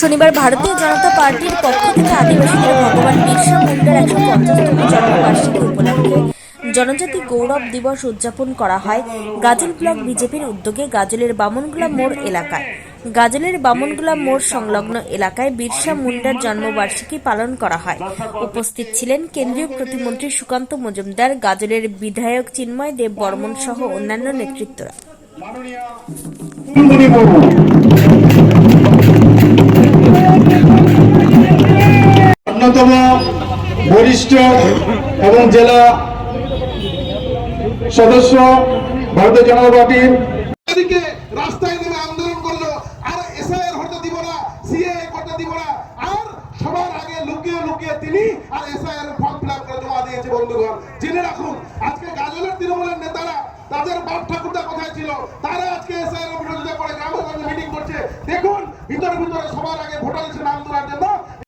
শনিবার ভারতীয় জনতা পার্টির পক্ষ থেকে আদিবাসীদের ভগবান বিরসা মুন্ডার একশো পঞ্চাশতম জন্মবার্ষিকী উপলক্ষে জনজাতি গৌরব দিবস উদযাপন করা হয় গাজল ব্লক বিজেপির উদ্যোগে গাজলের বামনগুলা মোড় এলাকায়। গাজলের বামনগুলা মোড় সংলগ্ন এলাকায় বিরসা মুন্ডার জন্মবার্ষিকী পালন করা হয়। উপস্থিত ছিলেন কেন্দ্রীয় প্রতিমন্ত্রী সুকান্ত মজুমদার, গাজলের বিধায়ক চিন্ময় দেব বর্মন সহ অন্যান্য নেতৃত্বরা। অন্যতম বরিষ্ঠ এবং জেলা সদস্য ভারতীয় জনতা পার্টির রাস্তায় নেমে আন্দোলন করল, আর দিব না, সিএ দিব না, আর সবার আগে লুকিয়ে লুকিয়ে তিনি আর ফর্ম ফিল আপ করে জমা দিয়েছে বন্ধুগণ। জেনে রাখুন, আজকে গাজলের তৃণমূলের নেতারা তাদের বাপ কোথায় ছিল? তারা আজকে এসআইআর বিরোধিতা করে গ্রামে গ্রামে মিটিং করছে। দেখুন, ভিতরে ভিতরে সবার আগে ভোটার